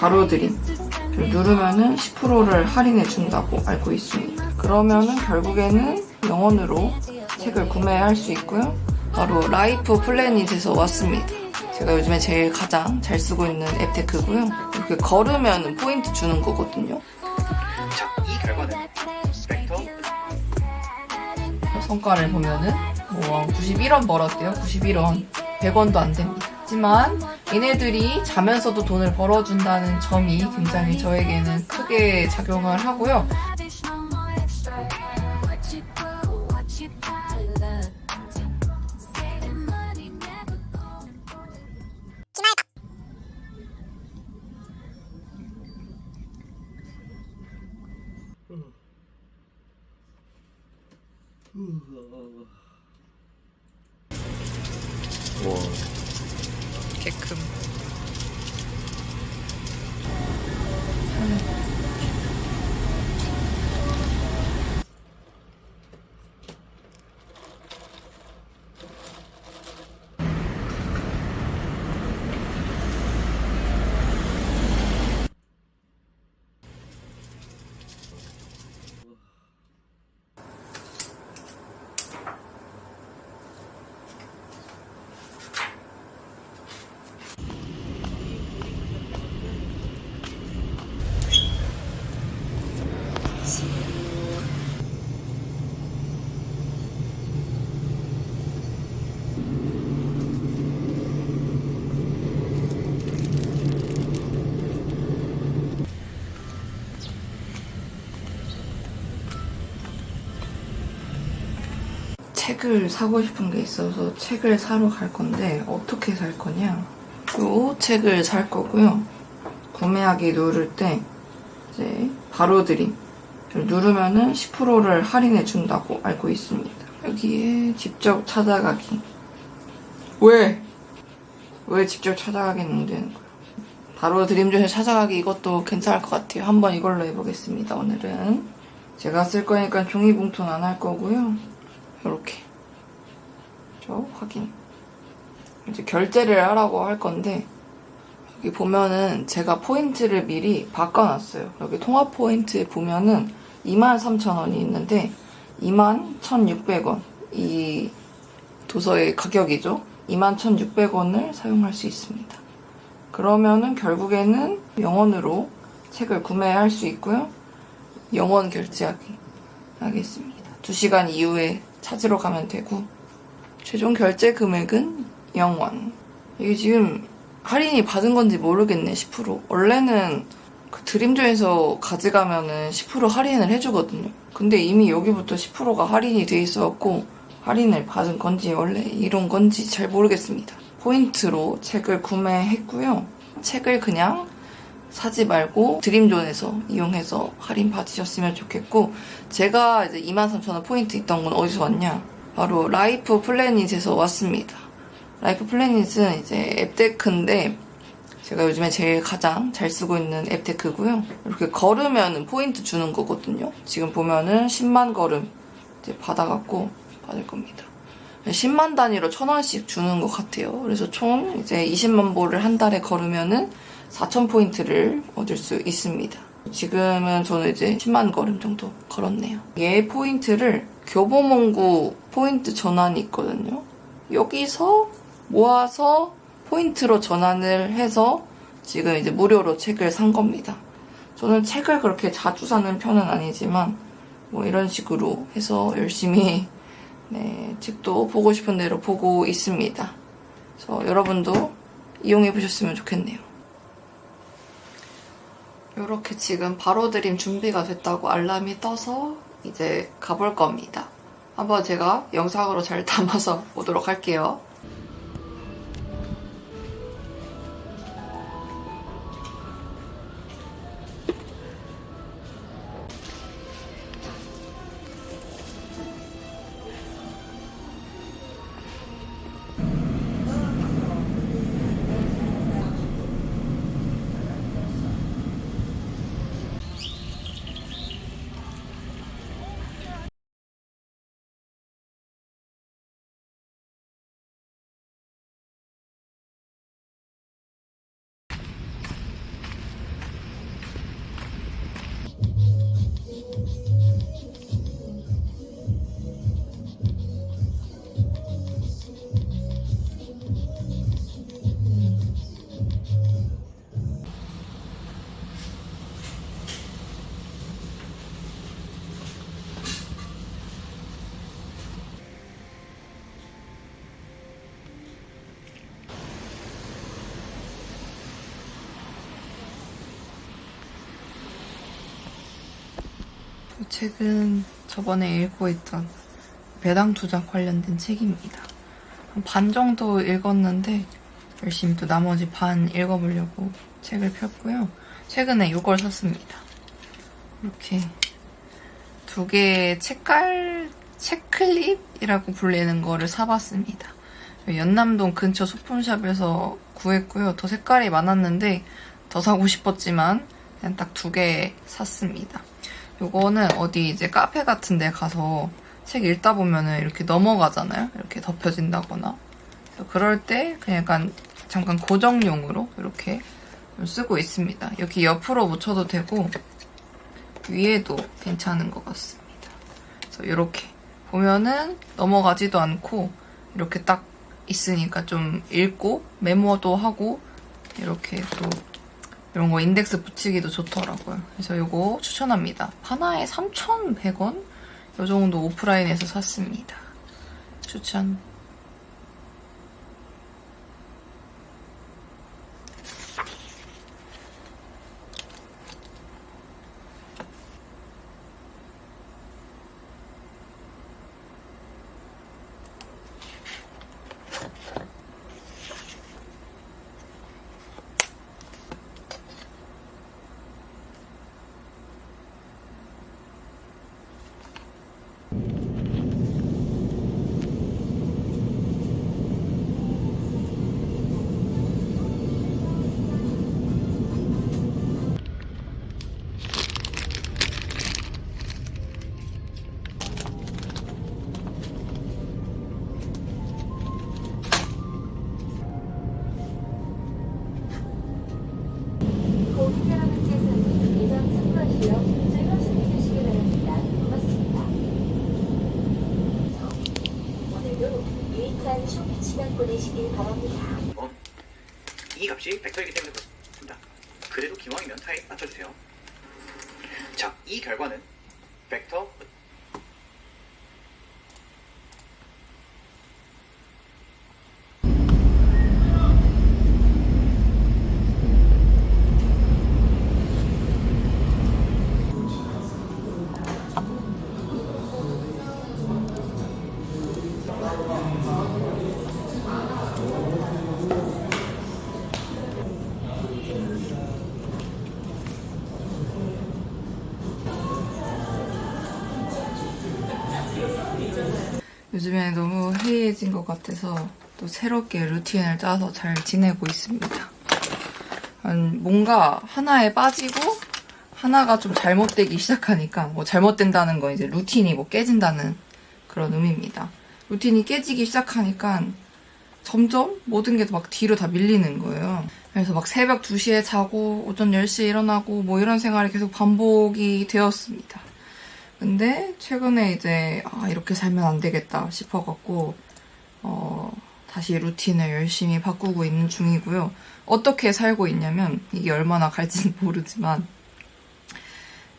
바로 드림 누르면은 10%를 할인해 준다고 알고 있습니다. 그러면은 결국에는 영원으로 책을 구매할 수 있고요. 바로 라이프 플래닛에서 왔습니다. 제가 요즘에 제일 가장 잘 쓰고 있는 앱테크고요. 이렇게 걸으면 포인트 주는 거거든요. 자, 이 결과는 벡터 성과를 보면은 뭐 91원 벌었대요. 91원. 100원도 안 됩니다. 하지만 얘네들이 자면서도 돈을 벌어준다는 점이 굉장히 저에게는 크게 작용을 하고요. 책을 사고 싶은 게 있어서 책을 사러 갈 건데 어떻게 살 거냐? 요 책을 살 거고요. 구매하기 누를 때 이제 바로 드림 누르면은 10%를 할인해 준다고 알고 있습니다. 여기에 직접 찾아가기. 왜? 왜 직접 찾아가겠는 되는 거야? 바로 드림존에 찾아가기 이것도 괜찮을 것 같아요. 한번 이걸로 해보겠습니다. 오늘은 제가 쓸 거니까 종이 봉투는 안 할 거고요. 이렇게 저 확인. 이제 결제를 하라고 할 건데 여기 보면은 제가 포인트를 미리 바꿔놨어요. 여기 통합 포인트에 보면은 23,000원이 있는데 21,600원. 이 도서의 가격이죠? 21,600원을 사용할 수 있습니다. 그러면은 결국에는 영원으로 책을 구매할 수 있고요. 영원 결제하기 하겠습니다. 2시간 이후에 찾으러 가면 되고 최종 결제 금액은 0원. 이게 지금 할인이 받은 건지 모르겠네 10% 원래는 그 드림존에서 가져가면은 10% 할인을 해주거든요. 근데 이미 여기부터 10%가 할인이 돼 있어갖고 할인을 받은 건지 원래 이런 건지 잘 모르겠습니다. 포인트로 책을 구매했고요. 책을 그냥 사지 말고 드림존에서 이용해서 할인 받으셨으면 좋겠고 제가 이제 23,000원 포인트 있던 건 어디서 왔냐? 바로 라이프 플래닛에서 왔습니다. 라이프 플래닛은 이제 앱테크인데 제가 요즘에 제일 가장 잘 쓰고 있는 앱테크고요. 이렇게 걸으면 포인트 주는 거거든요. 지금 보면은 10만 걸음 이제 받아갖고 받을 겁니다. 10만 단위로 1000원씩 주는 것 같아요. 그래서 총 이제 20만 보를 한 달에 걸으면은 4,000포인트를 얻을 수 있습니다. 지금은 저는 이제 10만 걸음 정도 걸었네요. 얘 포인트를 교보문고 포인트 전환이 있거든요. 여기서 모아서 포인트로 전환을 해서 지금 이제 무료로 책을 산 겁니다. 저는 책을 그렇게 자주 사는 편은 아니지만 뭐 이런 식으로 해서 열심히 네, 책도 보고 싶은 대로 보고 있습니다. 그래서 여러분도 이용해 보셨으면 좋겠네요. 이렇게 지금 바로 드림 준비가 됐다고 알람이 떠서 이제 가볼 겁니다. 한번 제가 영상으로 잘 담아서 보도록 할게요. 이 책은 저번에 읽고 있던 배당 투자 관련된 책입니다. 한반 정도 읽었는데 열심히 또 나머지 반 읽어보려고 책을 폈고요. 최근에 이걸 샀습니다. 이렇게 두 개의 책갈, 책클립이라고 불리는 거를 사봤습니다. 연남동 근처 소품샵에서 구했고요. 더 색깔이 많았는데 더 사고 싶었지만 그냥 딱 두 개 샀습니다. 요거는 어디 이제 카페 같은 데 가서 책 읽다 보면은 이렇게 넘어가잖아요. 이렇게 덮여진다거나. 그럴 때 그냥 약간 잠깐 고정용으로 이렇게 좀 쓰고 있습니다. 여기 옆으로 묻혀도 되고 위에도 괜찮은 것 같습니다. 그래서 이렇게 보면은 넘어가지도 않고 이렇게 딱 있으니까 좀 읽고 메모도 하고 이렇게 또 이런 거 인덱스 붙이기도 좋더라고요. 그래서 이거 추천합니다. 하나에 3,100원? 이 정도 오프라인에서 샀습니다. 추천. 참관시어 즐거움을 주시기 바랍니다. 고맙습니다. 오늘도 유익한 쇼핑 시간 보내시길 바랍니다. 어? 이 값이 벡터이기 때문에 그렇습니다. 그래도 기왕이면 타입 맞춰주세요. 자, 이 결과는 벡터 요즘에 너무 해이해진 것 같아서 또 새롭게 루틴을 짜서 잘 지내고 있습니다. 음, 뭔가 하나에 빠지고 하나가 좀 잘못되기 시작하니까 뭐 잘못된다는 건 이제 루틴이 뭐 깨진다는 그런 의미입니다. 루틴이 깨지기 시작하니까 점점 모든 게 막 뒤로 다 밀리는 거예요. 그래서 막 새벽 2시에 자고 오전 10시에 일어나고 뭐 이런 생활이 계속 반복이 되었습니다. 근데 최근에 이제 아, 이렇게 살면 안 되겠다 싶어갖고 어, 다시 루틴을 열심히 바꾸고 있는 중이고요. 어떻게 살고 있냐면 이게 얼마나 갈지는 모르지만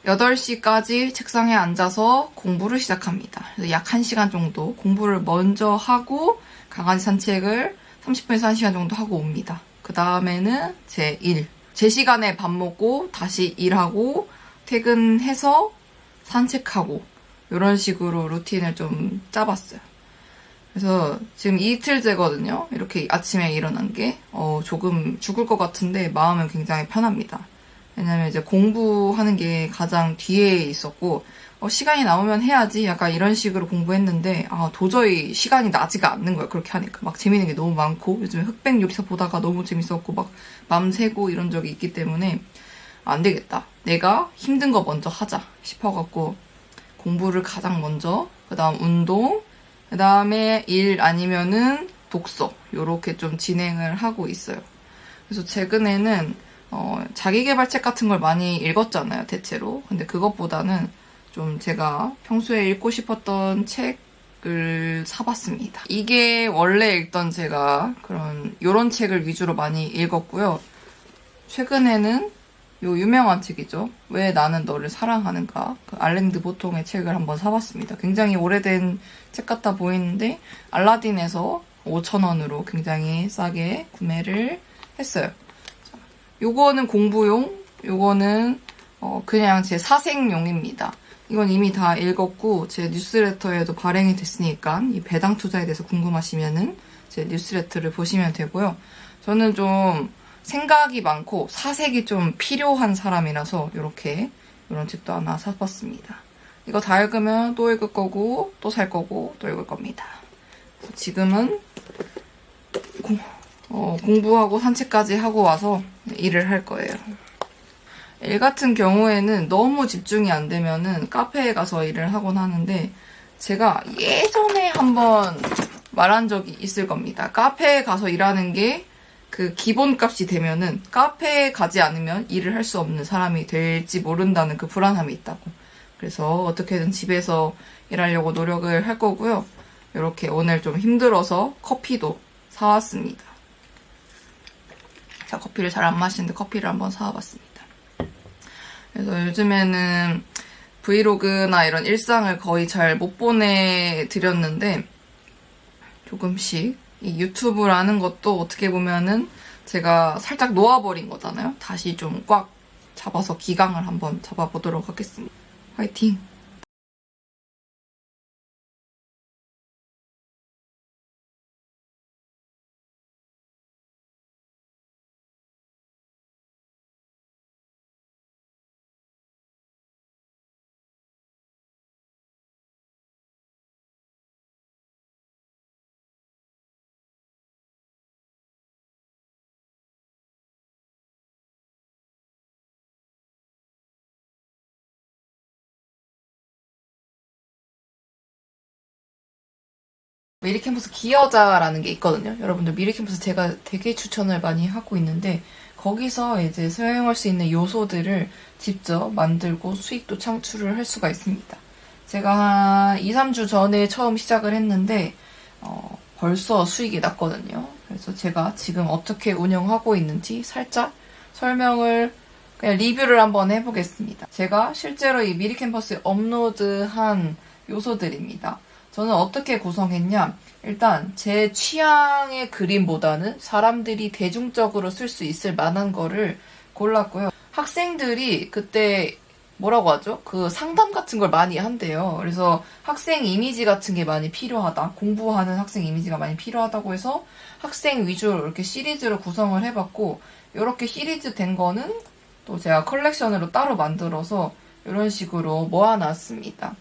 8시까지 책상에 앉아서 공부를 시작합니다. 약 1시간 정도 공부를 먼저 하고 강아지 산책을 30분에서 1시간 정도 하고 옵니다. 그 다음에는 제 일. 제 시간에 밥 먹고 다시 일하고 퇴근해서 산책하고 이런 식으로 루틴을 좀 짜봤어요. 그래서 지금 이틀째거든요. 이렇게 아침에 일어난 게 어, 조금 죽을 것 같은데 마음은 굉장히 편합니다. 왜냐면 이제 공부하는 게 가장 뒤에 있었고 어, 시간이 나오면 해야지 약간 이런 식으로 공부했는데 아 도저히 시간이 나지가 않는 거예요. 그렇게 하니까 막 재밌는 게 너무 많고 요즘에 흑백 요리사 보다가 너무 재밌었고 막 맘새고 이런 적이 있기 때문에 안 되겠다. 내가 힘든 거 먼저 하자 싶어갖고 공부를 가장 먼저, 그 다음 운동, 그 다음에 일 아니면은 독서, 요렇게 좀 진행을 하고 있어요. 그래서 최근에는, 어, 자기개발책 같은 걸 많이 읽었잖아요, 대체로. 근데 그것보다는 좀 제가 평소에 읽고 싶었던 책을 사봤습니다. 이게 원래 읽던 제가 그런, 요런 책을 위주로 많이 읽었고요. 최근에는 요 유명한 책이죠. 왜 나는 너를 사랑하는가. 그 알랭드 보통의 책을 한번 사봤습니다. 굉장히 오래된 책 같아 보이는데 알라딘에서 5,000원으로 굉장히 싸게 구매를 했어요. 자, 요거는 공부용, 요거는 어, 그냥 제 사생용입니다. 이건 이미 다 읽었고 제 뉴스레터에도 발행이 됐으니까 이 배당 투자에 대해서 궁금하시면은 제 뉴스레터를 보시면 되고요. 저는 좀 생각이 많고 사색이 좀 필요한 사람이라서 이렇게 이런 책도 하나 사봤습니다. 이거 다 읽으면 또 읽을 거고 또 살 거고 또 읽을 겁니다. 지금은 공, 어, 공부하고 산책까지 하고 와서 일을 할 거예요. 일 같은 경우에는 너무 집중이 안 되면은 카페에 가서 일을 하곤 하는데 제가 예전에 한번 말한 적이 있을 겁니다. 카페에 가서 일하는 게 그 기본값이 되면은 카페에 가지 않으면 일을 할 수 없는 사람이 될지 모른다는 그 불안함이 있다고. 그래서 어떻게든 집에서 일하려고 노력을 할 거고요. 이렇게 오늘 좀 힘들어서 커피도 사왔습니다. 제가 커피를 잘 안 마시는데 커피를 한번 사와봤습니다. 그래서 요즘에는 브이로그나 이런 일상을 거의 잘 못 보내드렸는데 조금씩 이 유튜브라는 것도 어떻게 보면은 제가 살짝 놓아버린 거잖아요. 다시 좀 꽉 잡아서 기강을 한번 잡아보도록 하겠습니다. 화이팅! 미리캠퍼스 기여자라는 게 있거든요. 여러분들 미리캠퍼스 제가 되게 추천을 많이 하고 있는데 거기서 이제 사용할 수 있는 요소들을 직접 만들고 수익도 창출을 할 수가 있습니다. 제가 한 2, 3주 전에 처음 시작을 했는데 어, 벌써 수익이 났거든요. 그래서 제가 지금 어떻게 운영하고 있는지 살짝 설명을 그냥 리뷰를 한번 해보겠습니다. 제가 실제로 이 미리 캠퍼스에 업로드한 요소들입니다. 저는 어떻게 구성했냐? 일단 제 취향의 그림보다는 사람들이 대중적으로 쓸 수 있을 만한 거를 골랐고요. 학생들이 그때 뭐라고 하죠? 그 상담 같은 걸 많이 한대요. 그래서 학생 이미지 같은 게 많이 필요하다. 공부하는 학생 이미지가 많이 필요하다고 해서 학생 위주로 이렇게 시리즈로 구성을 해봤고, 이렇게 시리즈 된 거는 또 제가 컬렉션으로 따로 만들어서 이런 식으로 모아놨습니다.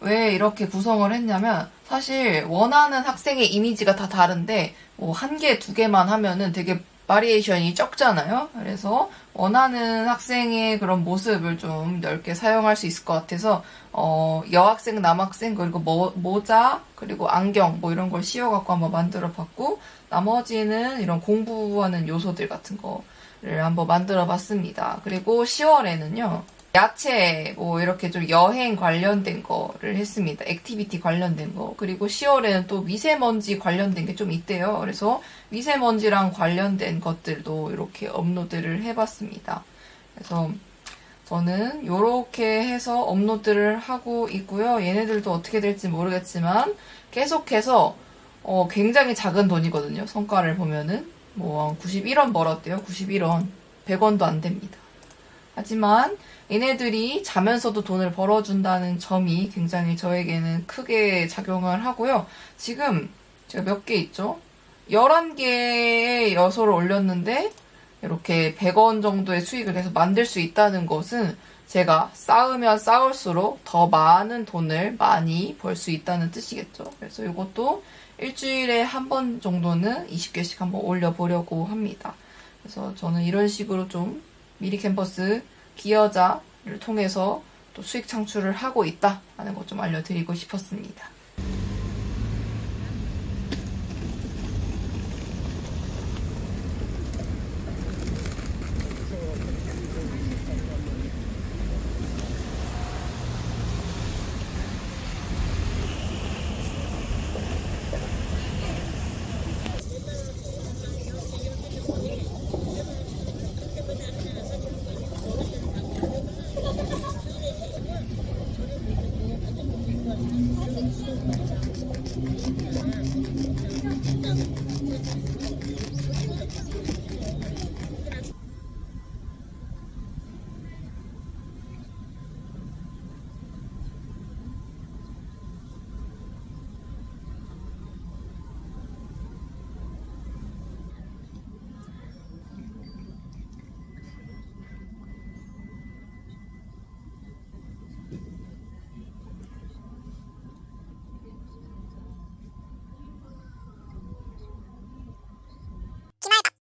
왜 이렇게 구성을 했냐면 사실 원하는 학생의 이미지가 다 다른데 뭐 한 개, 두 개만 하면은 되게 바리에이션이 적잖아요. 그래서 원하는 학생의 그런 모습을 좀 넓게 사용할 수 있을 것 같아서 어, 여학생, 남학생 그리고 모, 모자 그리고 안경 뭐 이런 걸 씌워갖고 한번 만들어봤고 나머지는 이런 공부하는 요소들 같은 거를 한번 만들어봤습니다. 그리고 10월에는요. 야채 뭐 이렇게 좀 여행 관련된 거를 했습니다. 액티비티 관련된 거. 그리고 10월에는 또 미세먼지 관련된 게 좀 있대요. 그래서 미세먼지랑 관련된 것들도 이렇게 업로드를 해봤습니다. 그래서 저는 이렇게 해서 업로드를 하고 있고요. 얘네들도 어떻게 될지 모르겠지만 계속해서 어, 굉장히 작은 돈이거든요. 성과를 보면은 뭐 91원 벌었대요. 91원. 100원도 안 됩니다. 하지만 얘네들이 자면서도 돈을 벌어준다는 점이 굉장히 저에게는 크게 작용을 하고요. 지금 제가 몇 개 있죠? 11개의 여소를 올렸는데 이렇게 100원 정도의 수익을 계속 만들 수 있다는 것은 제가 쌓으면 쌓을수록 더 많은 돈을 많이 벌 수 있다는 뜻이겠죠. 그래서 이것도 일주일에 한 번 정도는 20개씩 한번 올려보려고 합니다. 그래서 저는 이런 식으로 좀 미리 캠퍼스 기여자를 통해서 또 수익 창출을 하고 있다라는 것 좀 알려드리고 싶었습니다.